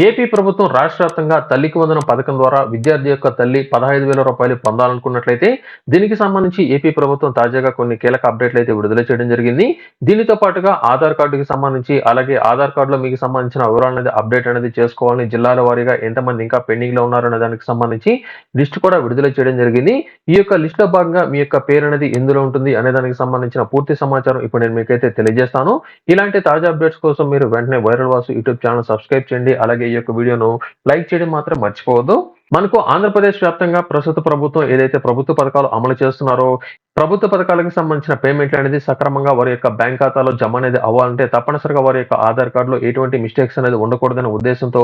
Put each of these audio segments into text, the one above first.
AP ప్రభుత్వం రాష్ట్ర వ్యాప్తంగా తల్లికి వందనం పథకం ద్వారా విద్యార్థి యొక్క తల్లి పదహైదు వేల రూపాయలు పొందాలనుకున్నట్లయితే దీనికి సంబంధించి ఏపీ ప్రభుత్వం తాజాగా కొన్ని కీలక అప్డేట్లు అయితే విడుదల చేయడం జరిగింది. దీనితో పాటుగా ఆధార్ కార్డుకి సంబంధించి అలాగే ఆధార్ కార్డులో మీకు సంబంధించిన వివరాలు అనేది అప్డేట్ అనేది చేసుకోవాలని జిల్లాల వారీగా ఎంతమంది ఇంకా పెండింగ్లో ఉన్నారనే దానికి సంబంధించి లిస్ట్ కూడా విడుదల చేయడం జరిగింది. ఈ యొక్క లిస్ట్లో భాగంగా మీ యొక్క పేరు అనేది ఎందులో ఉంటుంది అనే దానికి సంబంధించిన పూర్తి సమాచారం ఇప్పుడు నేను మీకైతే తెలియజేస్తాను. ఇలాంటి తాజా అప్డేట్స్ కోసం మీరు వెంటనే viral Vasu YouTube channel subscribe చేయండి. అలాగే ఈ యొక్క వీడియోను లైక్ చేయడం మాత్రం మర్చిపోవద్దు. మనకు ఆంధ్రప్రదేశ్ వ్యాప్తంగా ప్రస్తుత ప్రభుత్వం ఏదైతే ప్రభుత్వ పథకాలు అమలు చేస్తున్నారో ప్రభుత్వ పథకాలకు సంబంధించిన పేమెంట్లు అనేది సక్రమంగా వారి యొక్క బ్యాంక్ ఖాతాలో జమ అనేది అవ్వాలంటే తప్పనిసరిగా వారి యొక్క ఆధార్ కార్డులో ఎటువంటి మిస్టేక్స్ అనేది ఉండకూడదనే ఉద్దేశంతో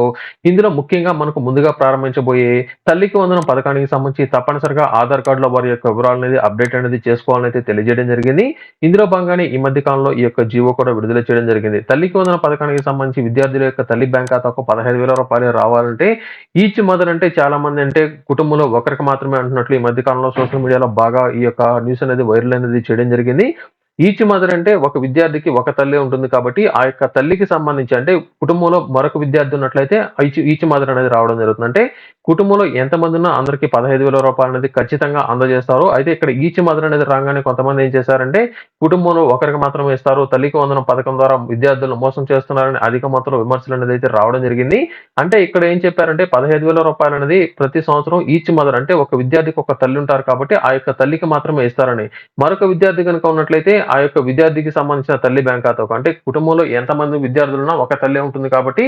ఇందులో ముఖ్యంగా మనకు ముందుగా ప్రారంభించబోయే తల్లికి వందనం పథకానికి సంబంధించి తప్పనిసరిగా ఆధార్ కార్డులో వారి యొక్క వివరాలు అనేది అప్డేట్ అనేది చేసుకోవాలని అయితే తెలియజేయడం జరిగింది. ఇందులో భాగంగానే ఈ మధ్య కాలంలో ఈ యొక్క జీవో కూడా విడుదల చేయడం జరిగింది. తల్లికి వందన పథకానికి సంబంధించి విద్యార్థుల యొక్క తల్లి బ్యాంక్ ఖాతాకు పదహైదు వేల రూపాయలు రావాలంటే ఈచ్ మదర్ అంటే చాలా మంది అంటే కుటుంబంలో ఒకరికి మాత్రమే అంటున్నట్లు ఈ మధ్య కాలంలో సోషల్ మీడియాలో బాగా ఈ యొక్క న్యూస్ అనేది వైరల్ అనేది చేయడం జరిగింది. ఈచ్ మదర్ అంటే ఒక విద్యార్థికి ఒక తల్లి ఉంటుంది కాబట్టి ఆ యొక్క తల్లికి సంబంధించి అంటే కుటుంబంలో మరొక విద్యార్థి ఉన్నట్లయితే ఈచ్ ఈచ్ మదర్ అనేది రావడం జరుగుతుంది. అంటే కుటుంబంలో ఎంతమంది ఉన్నా అందరికీ పదహైదు వేల రూపాయలు అనేది ఖచ్చితంగా అందజేస్తారు. అయితే ఇక్కడ ఈచ్ మదర్ అనేది రాగానే కొంతమంది ఏం చేశారంటే కుటుంబంలో ఒకరికి మాత్రమే ఇస్తారు. తల్లికి వందనం పథకం ద్వారా విద్యార్థులను మోసం చేస్తున్నారని అధిక మొత్తంలో విమర్శలు అనేది అయితే రావడం జరిగింది. అంటే ఇక్కడ ఏం చెప్పారంటే పదహైదు వేల రూపాయలు అనేది ప్రతి సంవత్సరం ఈచ్ మదర్ అంటే ఒక విద్యార్థికి ఒక తల్లి ఉంటారు కాబట్టి ఆ యొక్క తల్లికి మాత్రమే ఇస్తారని. మరొక విద్యార్థి కనుక ఉన్నట్లయితే ఆ యొక్క విద్యార్థికి సంబంధించిన తల్లి బ్యాంక్ ఖాతాకు అంటే కుటుంబంలో ఎంతమంది విద్యార్థులు ఉన్నా ఒక తల్లి ఉంటుంది కాబట్టి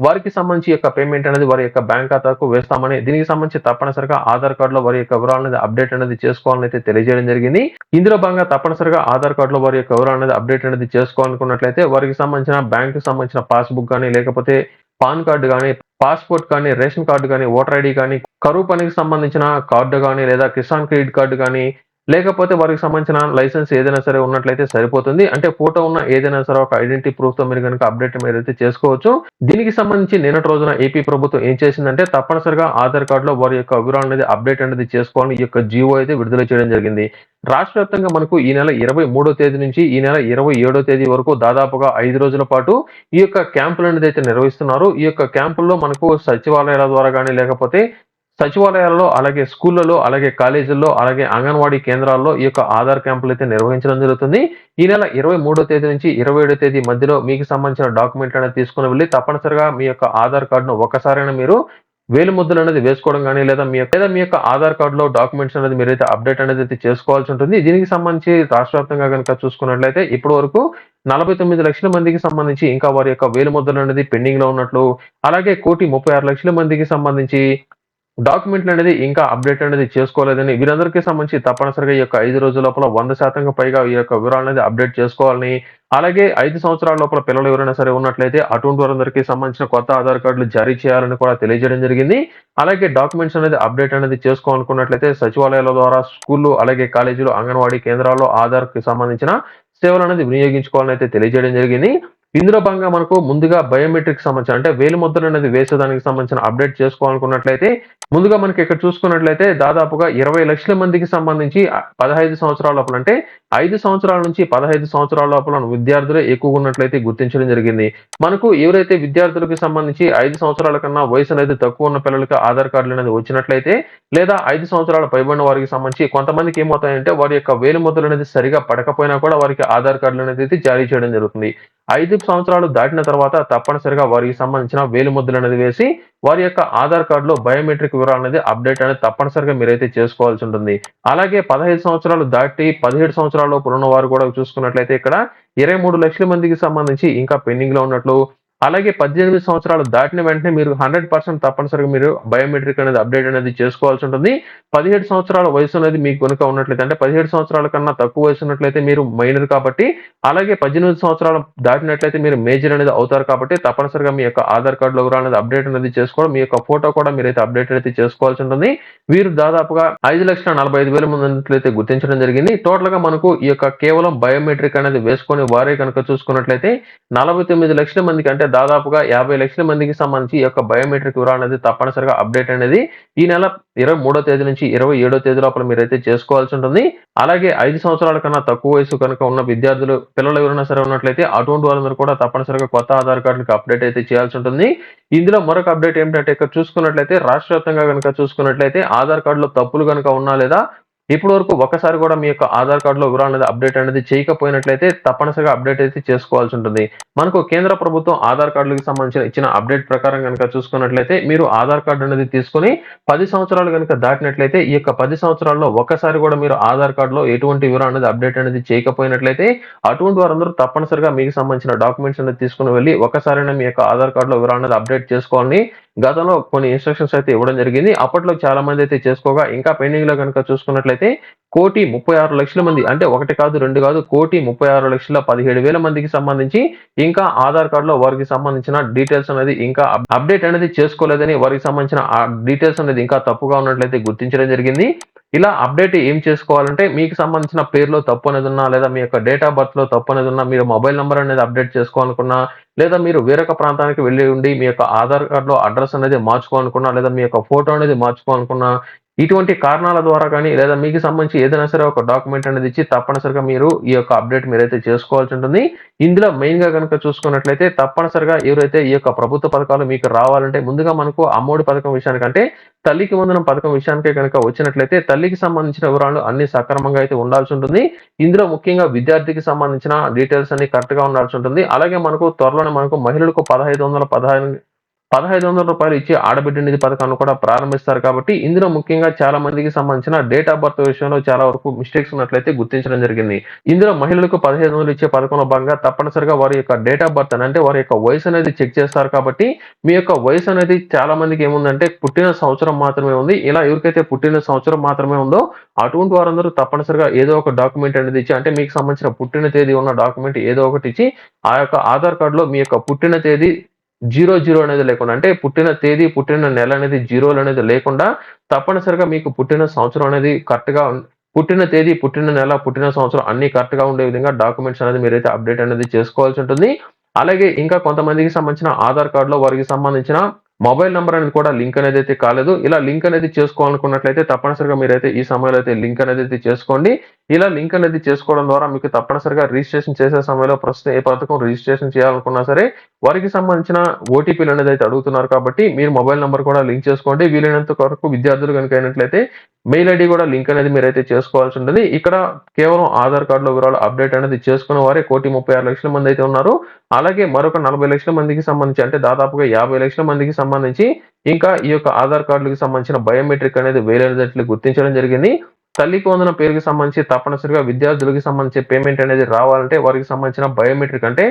వారికి సంబంధించి యొక్క పేమెంట్ అనేది వారి యొక్క బ్యాంక్ ఖాతాకు వేస్తామని దీనికి సంబంధించి తప్పనిసరిగా ఆధార్ కార్డులో వారి యొక్క వివరాలు అనేది అప్డేట్ అనేది చేసుకోవాలని అయితే తెలియజేయడం జరిగింది. ఇందులో భాగంగా తప్పనిసరిగా ఆధార్ కార్డులో వారి యొక్క వివరాలు అనేది అప్డేట్ అనేది చేసుకోవాలనుకున్నట్లయితే వారికి సంబంధించిన బ్యాంక్ సంబంధించిన పాస్బుక్ కానీ లేకపోతే పాన్ కార్డు కానీ పాస్పోర్ట్ కానీ రేషన్ కార్డు కానీ ఓటర్ ఐడి కానీ కరువు పనికి సంబంధించిన కార్డు కానీ లేదా కిసాన్ క్రెడిట్ కార్డు కానీ లేకపోతే వారికి సంబంధించిన లైసెన్స్ ఏదైనా సరే ఉన్నట్లయితే సరిపోతుంది. అంటే ఫోటో ఉన్న ఏదైనా సరే ఒక ఐడెంటిటీ ప్రూఫ్తో మీరు కనుక అప్డేట్ ఏదైతే చేసుకోవచ్చు. దీనికి సంబంధించి నిన్నటి రోజున ఏపీ ప్రభుత్వం ఏం చేసిందంటే తప్పనిసరిగా ఆధార్ కార్డులో వారి యొక్క వివరాలు అనేది అప్డేట్ అనేది చేసుకోవాలని ఈ యొక్క జియో అయితే విడుదల చేయడం జరిగింది. రాష్ట్ర వ్యాప్తంగా మనకు ఈ నెల ఇరవై మూడో తేదీ నుంచి ఈ నెల ఇరవై ఏడో తేదీ వరకు దాదాపుగా ఐదు రోజుల పాటు ఈ యొక్క క్యాంపులు అనేది అయితే నిర్వహిస్తున్నారు. ఈ యొక్క క్యాంపుల్లో మనకు సచివాలయాల ద్వారా కానీ లేకపోతే సచివాలయాల్లో అలాగే స్కూళ్ళలో అలాగే కాలేజీల్లో అలాగే అంగన్వాడీ కేంద్రాల్లో ఈ యొక్క ఆధార్ క్యాంపులు అయితే నిర్వహించడం జరుగుతుంది. ఈ నెల ఇరవై మూడో తేదీ నుంచి ఇరవై ఏడో తేదీ మధ్యలో మీకు సంబంధించిన డాక్యుమెంట్లు అనేది తీసుకుని వెళ్ళి తప్పనిసరిగా మీ యొక్క ఆధార్ కార్డును ఒక్కసారైనా మీరు వేలు ముద్దులు అనేది వేసుకోవడం కానీ లేదా మీ యొక్క లేదా మీ యొక్క ఆధార్ కార్డులో డాక్యుమెంట్స్ అనేది మీరైతే అప్డేట్ అనేది అయితే చేసుకోవాల్సి ఉంటుంది. దీనికి సంబంధించి రాష్ట్ర వ్యాప్తంగా కనుక చూసుకున్నట్లయితే ఇప్పటి వరకు నలభై తొమ్మిది లక్షల మందికి సంబంధించి ఇంకా వారి యొక్క వేలు ముద్రలు అనేది పెండింగ్లో ఉన్నట్లు అలాగే కోటి ముప్పై ఆరు లక్షల మందికి సంబంధించి డాక్యుమెంట్లు అనేది ఇంకా అప్డేట్ అనేది చేసుకోలేదని వీరందరికీ సంబంధించి తప్పనిసరిగా ఈ యొక్క ఐదు రోజుల లోపల వంద శాతంగా పైగా ఈ యొక్క వివరాలు అనేది అప్డేట్ చేసుకోవాలని. అలాగే ఐదు సంవత్సరాల లోపల పిల్లలు ఎవరైనా సరే ఉన్నట్లయితే అటువంటి వారందరికీ సంబంధించిన కొత్త ఆధార్ కార్డులు జారీ చేయాలని కూడా తెలియజేయడం జరిగింది. అలాగే డాక్యుమెంట్స్ అనేది అప్డేట్ అనేది చేసుకోవాలనుకున్నట్లయితే సచివాలయాల ద్వారా స్కూళ్ళు అలాగే కాలేజీలు అంగన్వాడీ కేంద్రాల్లో ఆధార్కి సంబంధించిన సేవలు అనేది వినియోగించుకోవాలని అయితే తెలియజేయడం జరిగింది. ఇందులో భాగంగా మనకు ముందుగా బయోమెట్రిక్ సంబంధించిన అంటే వేలు ముద్ర అనేది వేసేదానికి సంబంధించిన అప్డేట్ చేసుకోవాలనుకున్నట్లయితే ముందుగా మనకి ఇక్కడ చూసుకున్నట్లయితే దాదాపుగా ఇరవై లక్షల మందికి సంబంధించి పదహైదు సంవత్సరాల లోపల అంటే ఐదు సంవత్సరాల నుంచి పదహైదు సంవత్సరాల లోపల విద్యార్థులే ఎక్కువగా ఉన్నట్లయితే గుర్తించడం జరిగింది. మనకు ఎవరైతే విద్యార్థులకు సంబంధించి ఐదు సంవత్సరాల కన్నా వయసు అనేది తక్కువ ఉన్న పిల్లలకి ఆధార్ కార్డులు అనేది వచ్చినట్లయితే లేదా ఐదు సంవత్సరాల పైబడిన వారికి సంబంధించి కొంతమందికి ఏమవుతాయంటే వారి యొక్క వేలు ముద్రలు అనేది సరిగా పడకపోయినా కూడా వారికి ఆధార్ కార్డులు అనేది అయితే జారీ చేయడం జరుగుతుంది. ఐదు సంవత్సరాలు దాటిన తర్వాత తప్పనిసరిగా వారికి సంబంధించిన వేలు ముద్రలు అనేది వేసి వారి యొక్క ఆధార్ కార్డులో బయోమెట్రిక్ వివరాలు అనేది అప్డేట్ అనేది తప్పనిసరిగా మీరైతే చేసుకోవాల్సి ఉంటుంది. అలాగే పదహైదు సంవత్సరాలు దాటి పదిహేడు సంవత్సరాల లోపు ఉన్న వారు కూడా చూసుకున్నట్లయితే ఇక్కడ ఇరవై మూడు లక్షల మందికి సంబంధించి ఇంకా పెండింగ్లో ఉన్నట్లు అలాగే పద్దెనిమిది సంవత్సరాలు దాటిన వెంటనే మీరు హండ్రెడ్ పర్సెంట్ తప్పనిసరిగా మీరు బయోమెట్రిక్ అనేది అప్డేట్ అనేది చేసుకోవాల్సి ఉంటుంది. పదిహేడు సంవత్సరాల వయసు అనేది మీకు కనుక ఉన్నట్లయితే అంటే పదిహేడు సంవత్సరాల కన్నా తక్కువ వయసు ఉన్నట్లయితే మీరు మైనర్ కాబట్టి అలాగే పద్దెనిమిది సంవత్సరాలు దాటినట్లయితే మీరు మేజర్ అనేది అవుతారు కాబట్టి తప్పనిసరిగా మీ యొక్క ఆధార్ కార్డులో వివరాలు అనేది అప్డేట్ అనేది చేసుకోవడం మీ యొక్క ఫోటో కూడా మీరైతే అప్డేట్ అయితే చేసుకోవాల్సి ఉంటుంది. వీరు దాదాపుగా ఐదు లక్షల నలభై ఐదు వేల మంది ఉన్నట్లయితే గుర్తించడం జరిగింది. టోటల్గా మనకు ఈ యొక్క కేవలం బయోమెట్రిక్ అనేది వేసుకొని వారే కనుక చూసుకున్నట్లయితే నలభై తొమ్మిది లక్షల మందికి అంటే దాదాపుగా యాభై లక్షల మందికి సంబంధించి ఈ యొక్క బయోమెట్రిక్ వివరాలు అనేది తప్పనిసరిగా అప్డేట్ అనేది ఈ నెల ఇరవై మూడో తేదీ నుంచి ఇరవై ఏడో తేదీ లోపల మీరైతే చేసుకోవాల్సి ఉంటుంది. అలాగే ఐదు సంవత్సరాల కన్నా తక్కువ వయసు కనుక ఉన్న విద్యార్థులు పిల్లలు ఎవరైనా సరే ఉన్నట్లయితే అటువంటి వాళ్ళందరూ కూడా తప్పనిసరిగా కొత్త ఆధార్ కార్డులకు అప్డేట్ అయితే చేయాల్సి ఉంటుంది. ఇందులో మరొక అప్డేట్ ఏమిటంటే ఇక్కడ చూసుకున్నట్లయితే రాష్ట్ర వ్యాప్తంగా కనుక చూసుకున్నట్లయితే ఆధార్ కార్డులో తప్పులు కనుక ఉన్నా లేదా ఇప్పటి వరకు ఒకసారి కూడా మీ యొక్క ఆధార్ కార్డులో వివరాలు అనేది అప్డేట్ అనేది చేయకపోయినట్లయితే తప్పనిసరిగా అప్డేట్ అయితే చేసుకోవాల్సి ఉంటుంది. మనకు కేంద్ర ప్రభుత్వం ఆధార్ కార్డులకు సంబంధించిన ఇచ్చిన అప్డేట్ ప్రకారం కనుక చూసుకున్నట్లయితే మీరు ఆధార్ కార్డు అనేది తీసుకొని పది సంవత్సరాలు కనుక దాటినట్లయితే ఈ యొక్క పది సంవత్సరాల్లో ఒక్కసారి కూడా మీరు ఆధార్ కార్డులో ఎటువంటి వివరాలు అనేది అప్డేట్ అనేది చేయకపోయినట్లయితే అటువంటి వారందరూ తప్పనిసరిగా మీకు సంబంధించిన డాక్యుమెంట్స్ అనేది తీసుకుని వెళ్ళి ఒకసారైనా మీ యొక్క ఆధార్ కార్డులో వివరాలు అనేది అప్డేట్ చేసుకోవాలని గతంలో కొన్ని ఇన్స్ట్రక్షన్స్ అయితే ఇవ్వడం జరిగింది. అప్పట్లో చాలా మంది అయితే చేసుకోగా. ఇంకా పెండింగ్లో కనుక చూసుకున్నట్లయితే కోటి ముప్పై ఆరు లక్షల మంది అంటే ఒకటి కాదు రెండు కాదు కోటి ముప్పై ఆరు లక్షల పదిహేడు వేల మందికి సంబంధించి ఇంకా ఆధార్ కార్డులో వారికి సంబంధించిన డీటెయిల్స్ అనేది ఇంకా అప్డేట్ అనేది చేసుకోలేదని వారికి సంబంధించిన ఆ డీటెయిల్స్ అనేది ఇంకా తప్పుగా ఉన్నట్లయితే గుర్తించడం జరిగింది. ఇలా అప్డేట్ ఏం చేసుకోవాలంటే మీకు సంబంధించిన పేరులో తప్పు అనేది ఉన్నా లేదా మీ యొక్క డేట్ ఆఫ్ బర్త్లో తప్పు అనేది ఉన్నా మీరు మొబైల్ నెంబర్ అనేది అప్డేట్ చేసుకోవాలనుకున్నా లేదా మీరు వేరొక ప్రాంతానికి వెళ్ళి ఉండి మీ యొక్క ఆధార్ కార్డులో అడ్రస్ అనేది మార్చుకోవాలనుకున్నా లేదా మీ యొక్క ఫోటో అనేది మార్చుకోవాలనుకున్నా ఇటువంటి కారణాల ద్వారా కానీ లేదా మీకు సంబంధించి ఏదైనా సరే ఒక డాక్యుమెంట్ అనేది ఇచ్చి తప్పనిసరిగా మీరు ఈ యొక్క అప్డేట్ మీరైతే చేసుకోవాల్సి ఉంటుంది. ఇందులో మెయిన్గా కనుక చూసుకున్నట్లయితే తప్పనిసరిగా ఎవరైతే ఈ యొక్క ప్రభుత్వ పథకాలు మీకు రావాలంటే ముందుగా మనకు అమ్మఒడి పథకం విషయానికంటే తల్లికి వందనం పథకం విషయానికే కనుక వచ్చినట్లయితే తల్లికి సంబంధించిన వివరాలు అన్ని సక్రమంగా అయితే ఉండాల్సి ఉంటుంది. ఇందులో ముఖ్యంగా విద్యార్థికి సంబంధించిన డీటెయిల్స్ అన్ని కరెక్ట్గా ఉండాల్సి ఉంటుంది. అలాగే మనకు త్వరలోనే మనకు మహిళలకు పదహైదు వందల పదహైదు పదహైదు వందల రూపాయలు ఇచ్చి ఆడబిడ్డ నిధి పథకాన్ని కూడా ప్రారంభిస్తారు కాబట్టి ఇందులో ముఖ్యంగా చాలా మందికి సంబంధించిన డేట్ ఆఫ్ బర్త్ విషయంలో చాలా వరకు మిస్టేక్స్ ఉన్నట్లయితే గుర్తించడం జరిగింది. ఇందులో మహిళలకు పదిహేను వందలు ఇచ్చే పథకంలో భాగంగా తప్పనిసరిగా వారి యొక్క డేట్ ఆఫ్ బర్త్ అంటే వారి యొక్క వయసు అనేది చెక్ చేస్తారు కాబట్టి మీ యొక్క వయసు అనేది చాలా మందికి ఏముందంటే పుట్టిన సంవత్సరం మాత్రమే ఉంది. ఇలా ఎవరికైతే పుట్టిన సంవత్సరం మాత్రమే ఉందో అటువంటి వారందరూ తప్పనిసరిగా ఏదో ఒక డాక్యుమెంట్ అనేది ఇచ్చి అంటే మీకు సంబంధించిన పుట్టిన తేదీ ఉన్న డాక్యుమెంట్ ఏదో ఒకటి ఇచ్చి ఆ యొక్క ఆధార్ కార్డులో మీ యొక్క పుట్టిన తేదీ జీరో జీరో అనేది లేకుండా అంటే పుట్టిన తేదీ పుట్టిన నెల అనేది జీరోలు అనేది లేకుండా తప్పనిసరిగా మీకు పుట్టిన సంవత్సరం అనేది కరెక్ట్గా పుట్టిన తేదీ పుట్టిన నెల పుట్టిన సంవత్సరం అన్ని కరెక్ట్గా ఉండే విధంగా డాక్యుమెంట్స్ అనేది మీరైతే అప్డేట్ అనేది చేసుకోవాల్సి ఉంటుంది. అలాగే ఇంకా కొంతమందికి సంబంధించిన ఆధార్ కార్డులో వారికి సంబంధించిన మొబైల్ నెంబర్ అనేది కూడా లింక్ అనేది అయితే కాలేదు. ఇలా లింక్ అనేది చేసుకోవాలనుకున్నట్లయితే తప్పనిసరిగా మీరైతే ఈ సమయంలో అయితే లింక్ అనేది అయితే చేసుకోండి. ఇలా లింక్ అనేది చేసుకోవడం ద్వారా మీకు తప్పనిసరిగా రిజిస్ట్రేషన్ చేసే సమయంలో ప్రస్తుతం ఏ పథకం రిజిస్ట్రేషన్ చేయాలనుకున్నా సరే వారికి సంబంధించిన ఓటీపీలు అనేది అయితే అడుగుతున్నారు కాబట్టి మీరు మొబైల్ నెంబర్ కూడా లింక్ చేసుకోండి. వీలైనంత వరకు విద్యార్థులు కనుక అయినట్లయితే మెయిల్ ఐడి కూడా లింక్ అనేది మీరైతే చేసుకోవాల్సి ఉంటుంది. ఇక్కడ కేవలం ఆధార్ కార్డులో వివరాలు అప్డేట్ అనేది చేసుకున్న వారే కోటి ముప్పై ఆరు లక్షల మంది అయితే ఉన్నారు. అలాగే మరొక నలభై లక్షల మందికి సంబంధించి అంటే దాదాపుగా యాభై లక్షల మందికి సంబంధించి ఇంకా ఈ యొక్క ఆధార్ కార్డులకు సంబంధించిన బయోమెట్రిక్ అనేది వేలైనట్లు గుర్తించడం జరిగింది. తల్లికి వందన పేరుకి సంబంధించి తప్పనిసరిగా విద్యార్థులకి సంబంధించి పేమెంట్ అనేది రావాలంటే వారికి సంబంధించిన బయోమెట్రిక్ అంటే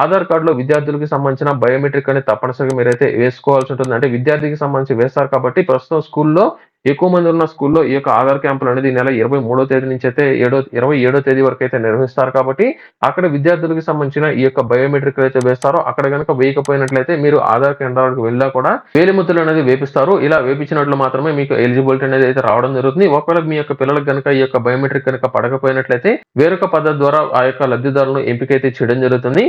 ఆధార్ కార్డులో విద్యార్థులకి సంబంధించిన బయోమెట్రిక్ అనేది తప్పనిసరిగా మీరైతే వేసుకోవాల్సి ఉంటుంది. అంటే విద్యార్థికి సంబంధించి వేస్తారు కాబట్టి ప్రస్తుతం స్కూల్లో ఎక్కువ మంది ఉన్న స్కూల్లో ఈ యొక్క ఆధార్ క్యాంపులు అనేది నెల ఇరవై మూడో తేదీ నుంచి అయితే ఏడో ఇరవై ఏడో తేదీ వరకు అయితే నిర్వహిస్తారు కాబట్టి అక్కడ విద్యార్థులకు సంబంధించిన ఈ యొక్క బయోమెట్రిక్ అయితే వేస్తారో అక్కడ కనుక వేయకపోయినట్లయితే మీరు ఆధార్ కేంద్రాలకు వెళ్ళా కూడా వేలిముద్రలు అనేది వేపిస్తారు. ఇలా వేపించినట్లు మాత్రమే మీకు ఎలిజిబిలిటీ అనేది అయితే రావడం జరుగుతుంది. ఒకవేళ మీ యొక్క పిల్లలకు కనుక ఈ యొక్క బయోమెట్రిక్ కనుక పడకపోయినట్లయితే వేరొక పద్ధతి ద్వారా ఆ యొక్క లబ్ధిదారులను ఎంపిక అయితే చేయడం జరుగుతుంది.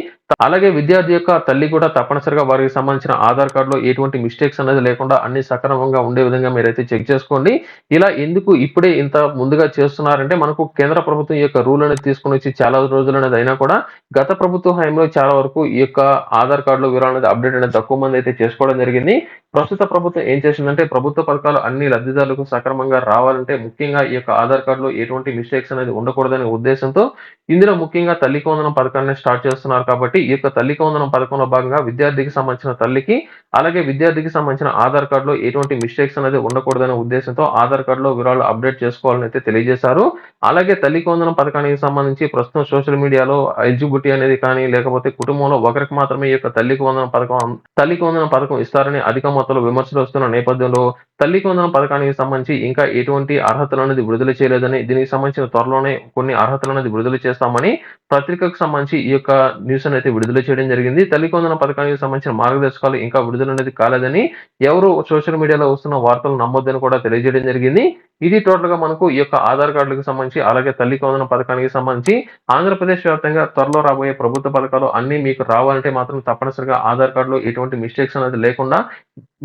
అలాగే విద్యార్థి యొక్క తల్లి కూడా తప్పనిసరిగా వారికి సంబంధించిన ఆధార్ కార్డులో ఎటువంటి మిస్టేక్స్ అనేది లేకుండా అన్ని సక్రమంగా ఉండే విధంగా మీరైతే చెక్ చేసుకోండి. ఇలా ఎందుకు ఇప్పుడే ఇంత ముందుగా చేస్తున్నారంటే మనకు కేంద్ర ప్రభుత్వం యొక్క రూల్ అనేది తీసుకుని వచ్చి చాలా రోజులు అనేది అయినా కూడా గత ప్రభుత్వ హయాంలో చాలా వరకు ఈ యొక్క ఆధార్ కార్డులో వివరాలు అనేది అప్డేట్ అనేది తక్కువ మంది అయితే చేసుకోవడం జరిగింది. ప్రస్తుత ప్రభుత్వం ఏం చేసిందంటే ప్రభుత్వ పథకాలు అన్ని లబ్ధిదారులకు సక్రమంగా రావాలంటే ముఖ్యంగా ఈ యొక్క ఆధార్ కార్డులో ఎటువంటి మిస్టేక్స్ అనేది ఉండకూడదనే ఉద్దేశంతో ఇందులో ముఖ్యంగా తల్లికి కొందనం పథకాన్ని స్టార్ట్ చేస్తున్నారు కాబట్టి ఈ యొక్క తల్లికి వందనం పథకంలో భాగంగా విద్యార్థికి సంబంధించిన తల్లికి అలాగే విద్యార్థికి సంబంధించిన ఆధార్ కార్డులో ఎటువంటి మిస్టేక్స్ అనేది ఉండకూడదనే ఉద్దేశంతో ఆధార్ కార్డులో వివరాలు అప్డేట్ చేసుకోవాలని అయితే తెలియజేశారు. అలాగే తల్లికి కొందనం పథకానికి సంబంధించి ప్రస్తుతం సోషల్ మీడియాలో ఎలిజిబిలిటీ అనేది కానీ లేకపోతే కుటుంబంలో ఒకరికి మాత్రమే ఈ యొక్క తల్లికి కొందనం పథకం తల్లికి కొందనం పథకం ఇస్తారని అధిక మొత్తంలో విమర్శలు వస్తున్న నేపథ్యంలో తల్లికి వందనం పథకానికి సంబంధించి ఇంకా ఎటువంటి అర్హతలు అనేది విడుదల చేయలేదని దీనికి సంబంధించిన త్వరలోనే కొన్ని అర్హతలు అనేది విడుదల చేస్తామని పత్రికకు సంబంధించి ఈ యొక్క న్యూస్ అనేది విడుదల చేయడం జరిగింది. తల్లికి వందన పథకానికి సంబంధించిన మార్గదర్శకాలు ఇంకా విడుదల అనేది కాలేదని ఎవరు సోషల్ మీడియాలో వస్తున్న వార్తలు నమ్మొద్దని కూడా తెలియజేయడం జరిగింది. ఇది టోటల్గా మనకు ఈ యొక్క ఆధార్ కార్డులకు సంబంధించి అలాగే తల్లికి వందన పథకానికి సంబంధించి ఆంధ్రప్రదేశ్ వ్యాప్తంగా త్వరలో రాబోయే ప్రభుత్వ పథకాలు అన్ని మీకు రావాలంటే మాత్రం తప్పనిసరిగా ఆధార్ కార్డులో ఎటువంటి మిస్టేక్స్ అనేది లేకుండా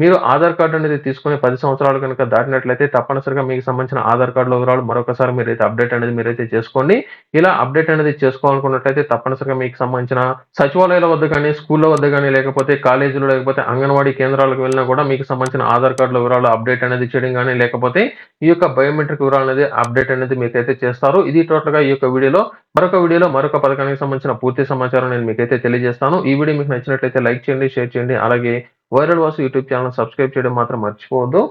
మీరు ఆధార్ కార్డు అనేది తీసుకుని పది సంవత్సరాలు కనుక దాటినట్లయితే తప్పనిసరిగా మీకు సంబంధించిన ఆధార్ కార్డులో వివరాలు మరొకసారి మీరైతే అప్డేట్ అనేది మీరైతే చేసుకోండి. ఇలా అప్డేట్ అనేది చేసుకోవాలనుకున్నట్లయితే తప్పనిసరిగా మీకు సంబంధించిన సచివాలయాల వద్ద కానీ స్కూళ్ళ వద్ద కానీ లేకపోతే కాలేజీలో లేకపోతే అంగన్వాడీ కేంద్రాలకు వెళ్ళినా కూడా మీకు సంబంధించిన ఆధార్ కార్డుల వివరాలు అప్డేట్ అనేది చేయడం కానీ లేకపోతే ఈ యొక్క బయోమెట్రిక్ వివరాలు అనేది అప్డేట్ అనేది మీకైతే చేస్తారు. ఇది టోటల్గా ఈ యొక్క వీడియోలో. మరొక వీడియోలో మరొక పథకానికి సంబంధించిన పూర్తి సమాచారం నేను మీకైతే తెలియజేస్తాను. ఈ వీడియో మీకు నచ్చినట్లయితే లైక్ చేయండి షేర్ చేయండి. అలాగే viral Vasu YouTube channel subscribe చేయడం మాత్రం మర్చిపోవద్దు.